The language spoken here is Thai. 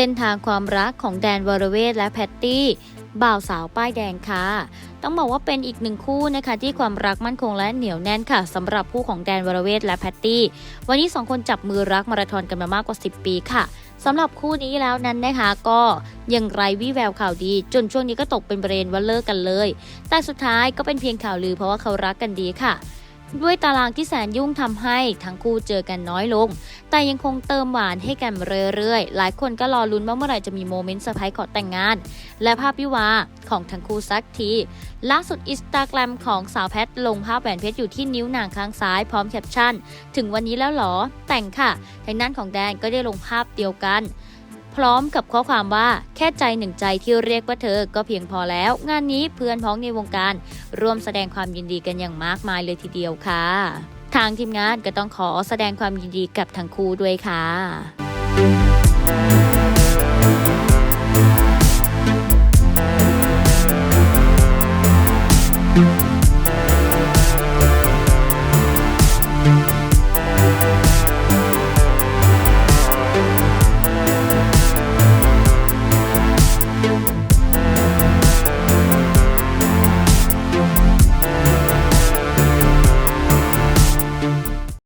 ส้นทางความรักของแดนวรเวทและแพตตี้บ่าวสาวป้ายแดงค่ะ ต้องบอกว่าเป็นอีกหนึ่งคู่นะคะ ที่ความรักมั่นคงและเหนียวแน่นค่ะสำหรับคู่ของแดนวรเวทและแพตตี้ วันนี้สองคนจับมือรักมาราธอนกันมามากกว่า 10 ปีค่ะสำหรับคู่นี้แล้วนั้นนะคะ ก็ยังไรวี่แววข่าวดี จนช่วงนี้ก็ตกเป็นประเด็นว่าเลิกกันเลย แต่สุดท้ายก็เป็นเพียงข่าวลือเพราะว่าเขารักกันดีค่ะ ด้วยตารางที่แสนยุ่งทำให้ทั้งคู่เจอกันน้อยลง แต่ยังคงเติมหวานให้กันเรื่อยๆ หลายคนก็รอลุ้นว่าเมื่อไหร่จะมีโมเมนต์เซอร์ไพรส์ขอแต่งงาน และภาพวิวาของทั้งคู่สักทีล่าสุดอินสตาแกรมของสาวแพทลงภาพแหวนเพชรอยู่ที่นิ้วนางข้างซ้ายพร้อมแคปชั่น ถึงวันนี้แล้วหรอแต่งค่ะทางด้านของแดนก็ได้ลงภาพเดียวกัน พร้อมกับข้อความว่าแค่ใจหนึ่งใจที่เรียกว่าเธอก็เพียงพอแล้ว งานนี้เพื่อนพ้องในวงการร่วมแสดงความยินดีกันอย่างมากมายเลยทีเดียวค่ะ ทางทีมงานก็ต้องขอแสดงความยินดีกับทั้งคู่ด้วยค่ะ